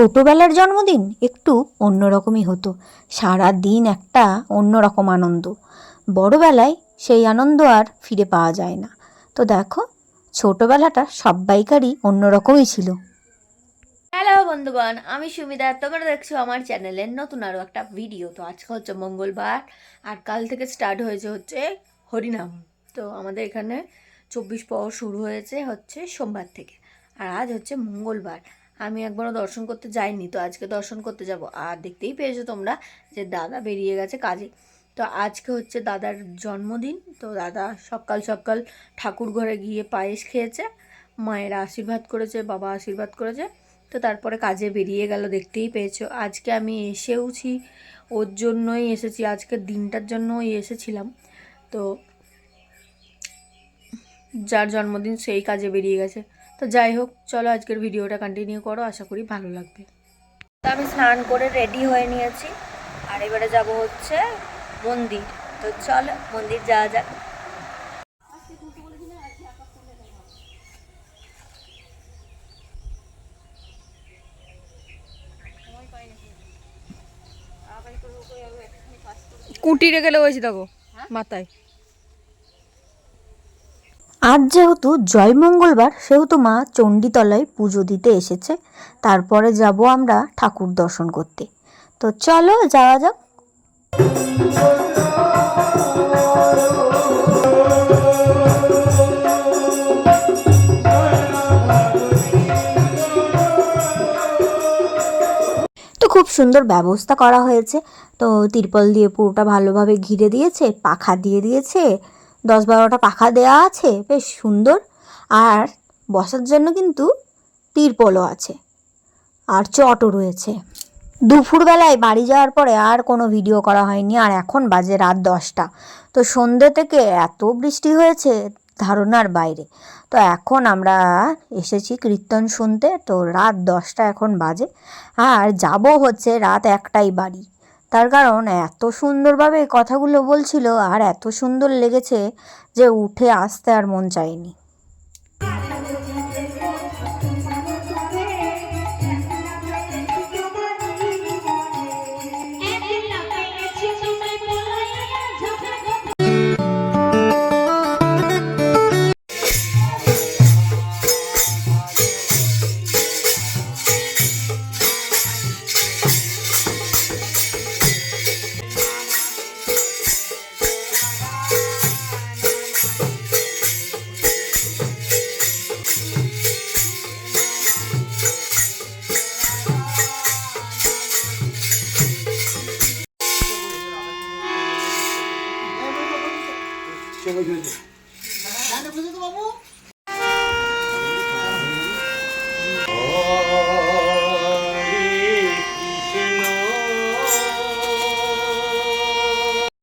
ছোটোবেলার জন্মদিন একটু অন্যরকমই হতো। সারা দিন একটা অন্যরকম আনন্দ। বড়বেলায় সেই আনন্দ আর ফিরে পাওয়া যায় না। তো দেখো, ছোটোবেলাটা সব্বাইকারই অন্যরকমই ছিল। হ্যালো বন্ধুগণ, আমি সুমিতা। তোমরা দেখছ আমার চ্যানেলের নতুন আরও একটা ভিডিও। তো আজকে হচ্ছে মঙ্গলবার আর কাল থেকে স্টার্ট হয়েছে হচ্ছে হরিনাম। তো আমাদের এখানে চব্বিশ পর শুরু হয়েছে হচ্ছে সোমবার থেকে। আর আজ হচ্ছে মঙ্গলবার। আমি একবারও দর্শন করতে যাইনি, তো আজকে দর্শন করতে যাব। আর দেখতেই পেয়েছ তোমরা যে দাদা বেরিয়ে গেছে কাজে। তো আজকে হচ্ছে দাদার জন্মদিন, তো দাদা সকাল সকাল ঠাকুর ঘরে গিয়ে পায়েস খেয়েছে, মায়ের আশীর্বাদ করেছে, বাবা আশীর্বাদ করেছে, তো তারপরে কাজে বেরিয়ে গেল, দেখতেই পেয়েছ। আজকে আমি এসেওছি, ওর জন্যই এসেছি, আজকে দিনটার জন্যই এসেছিলাম। তো যার জন্মদিন সেই কাজে বেরিয়ে গেছে। তো যাই হোক চলো আজকের ভিডিওটা কন্টিনিউ করো আশা করি ভালো লাগবে। তো আমি স্নান করে রেডি হয়ে নিয়েছি আর এবারে যাব হচ্ছে মন্দির। তো চলো মন্দির যাওয়া যাক। কুটিরে গেলে লেগেছি দেখো মাথায়। আজ যেহেতু জয় মঙ্গলবার, সেহেতু মা চণ্ডীতলায় পুজো দিতে এসেছে। তারপরে যাব আমরা ঠাকুর দর্শন করতে। তো চলো, যাওয়া যাক। তো খুব সুন্দর ব্যবস্থা করা হয়েছে। তো তিরপল দিয়ে পুরোটা ভালোভাবে ঘিরে দিয়েছে, পাখা দিয়ে দিয়েছে দশ বারোটা পাখা দেওয়া আছে, বেশ সুন্দর। আর বসার জন্য কিন্তু তিরপলও আছে। আর চটও রয়েছে। দুপুরবেলায় বাড়ি যাওয়ার পরে আর কোনো ভিডিও করা হয়নি, আর এখন বাজে রাত দশটা। তো সন্ধ্যে থেকে এত বৃষ্টি হয়েছে ধারণার বাইরে। তো এখন আমরা এসেছি কীর্তন শুনতে, তো রাত দশটা এখন বাজে। আর যাব হচ্ছে রাত একটাই বাড়ি। তার কারণ এত সুন্দরভাবে কথাগুলো বলছিল আর এত সুন্দর লেগেছে যে উঠে আসতে আর মন চায়নি।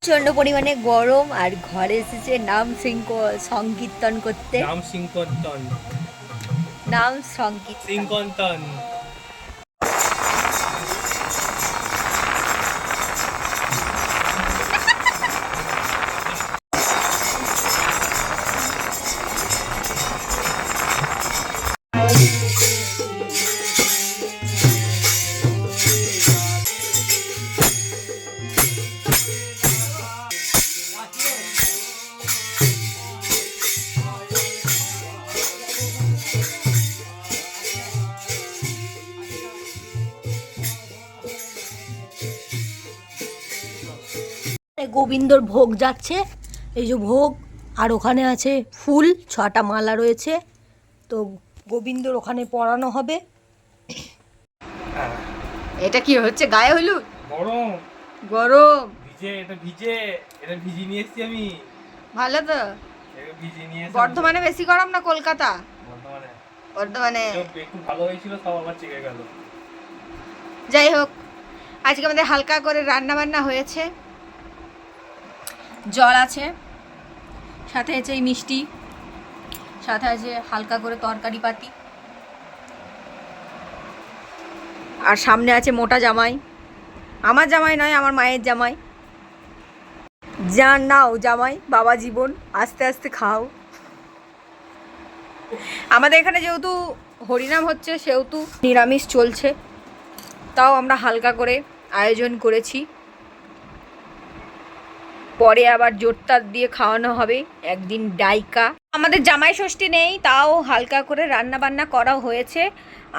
প্রচণ্ড পরিমাণে গরম আর ঘরে এসেছে নাম সিংক সংকীর্তন করতে। নাম সিংকন্তন নাম সংকীর্তন। গোবিন্দর ভোগ যাচ্ছে। এই যে ভোগ আর ওখানে আছে ফুল ছটা মালা রয়েছে। তো গোবিন্দর ওখানে পরানো হবে। এটা কি হচ্ছে গায়ে হলুদ? গরম। গরম। ভিজে এটা ভিজে এটা ভিজি নিয়ে এসেছি আমি। ভালো তো। এটা ভিজে নিয়ে এসেছি বর্ধমানে বেশি গরম না কলকাতা? বর্ধমানে। বর্ধমানে। একটু- একটু ভালো হয়েছিল সব আবার চেকে গেল। যাই হোক আজকে আমাদের হালকা করে রান্না বান্না হয়েছে। জল আছে, সাথে আছে এই মিষ্টি, সাথে আছে হালকা করে তরকারি পাতি। আর সামনে আছে মোটা জামাই। আমার জামাই নয়, আমার মায়ের জামাই। যা নাও জামাই, বাবা জীবন, আস্তে আস্তে খাও। আমাদের এখানে যেহেতু হরিনাম হচ্ছে, সেহেতু নিরামিষ চলছে। তাও আমরা হালকা করে আয়োজন করেছি। পরে আবার জোরতার দিয়ে খাওয়ানো হবে, একদিন ডাইকা। আমাদের জামাই ষষ্ঠী নেই, তাও হালকা করে রান্না বান্না করা হয়েছে।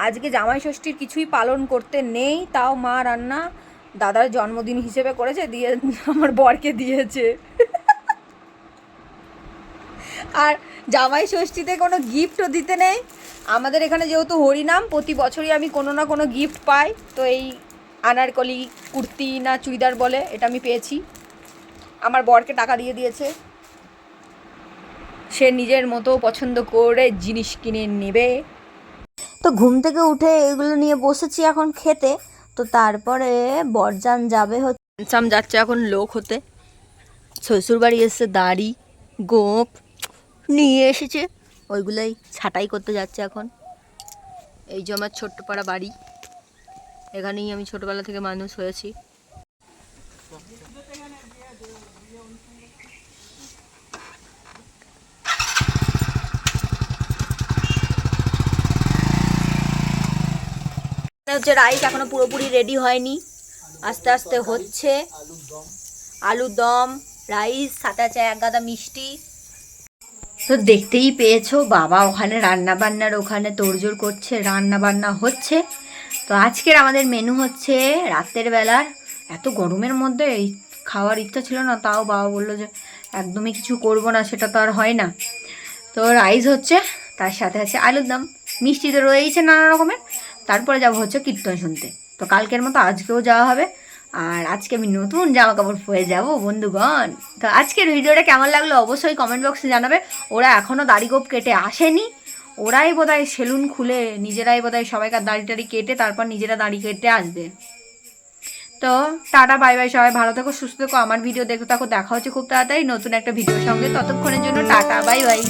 আজকে জামাই ষষ্ঠীর কিছুই পালন করতে নেই, তাও মা রান্না দাদার জন্মদিন হিসেবে করেছে, দিয়ে আমার বরকে দিয়েছে। আর জামাই ষষ্ঠীতে কোনো গিফটও দিতে নেই। আমাদের এখানে যেহেতু হরিনাম, প্রতি বছরই আমি কোনো না কোনো গিফট পাই। তো এই আনারকলি, কুর্তি না চুড়িদার বলে, এটা আমি পেয়েছি। আমার বরকে টাকা দিয়ে দিয়েছে। সে নিজের মতো পছন্দ করে জিনিস কিনে নেবে। তো ঘুম থেকে উঠে এগুলো নিয়ে বসেছি এখন খেতে। তো তারপরে বরজান যাবে হচ্ছে। যাচ্ছে এখন লোক হতে। শ্বশুরবাড়ি এসে দাড়ি, গোপ নিয়ে এসেছে। ওইগুলোই ছাটাই করতে যাচ্ছে এখন। এই যে আমার ছোট্ট পাড়া বাড়ি। এখানেই আমি ছোটবেলা থেকে মানুষ হয়েছি। হচ্ছে রাইস, এখনও পুরোপুরি রেডি হয়নি। আস্তে আস্তে হচ্ছে। আলু দম, রাইস, সাথে আছে এক গাদা মিষ্টি। তো দেখতেই পেয়েছ, বাবা ওখানে রান্না বান্নার ওখানে তোড়জোড় করছে রান্না বান্না হচ্ছে। তো আজকের আমাদের মেনু হচ্ছে রাতের বেলার, এত গরমের মধ্যে এই খাওয়ার ইচ্ছা ছিল না, তাও বাবা বলল যে একদমই কিছু করব না, সেটা তো আর হয় না। তো রাইস হচ্ছে, তার সাথে আছে আলুর দম। মিষ্টি তো রয়েইছে নানা রকমের, তারপরে যাব হচ্ছে কীর্তন শুনতে। তো কালকের মতো আজকেও যাওয়া হবে। আর আজকে আমি নতুন জামা কাপড় পরে যাব, বন্ধুগণ। তো আজকের ভিডিওটা কেমন লাগল অবশ্যই কমেন্ট বক্সে জানাবে। ওরা এখনও দাড়ি গোপ কেটে আসেনি। ওরাই বোধহয় সেলুন খুলে নিজেরাই বোধহয় সবাইকার দাড়ি টাড়ি কেটে তারপর নিজেরা দাড়ি কেটে আসবে। তো টাটা বাই বাই সবাই। ভালো থাকো, সুস্থ থাকো। আমার ভিডিও দেখতে থাকো। দেখা হচ্ছে খুব তাড়াতাড়ি নতুন একটা ভিডিওর সঙ্গে। ততক্ষণের জন্য টাটা বাই বাই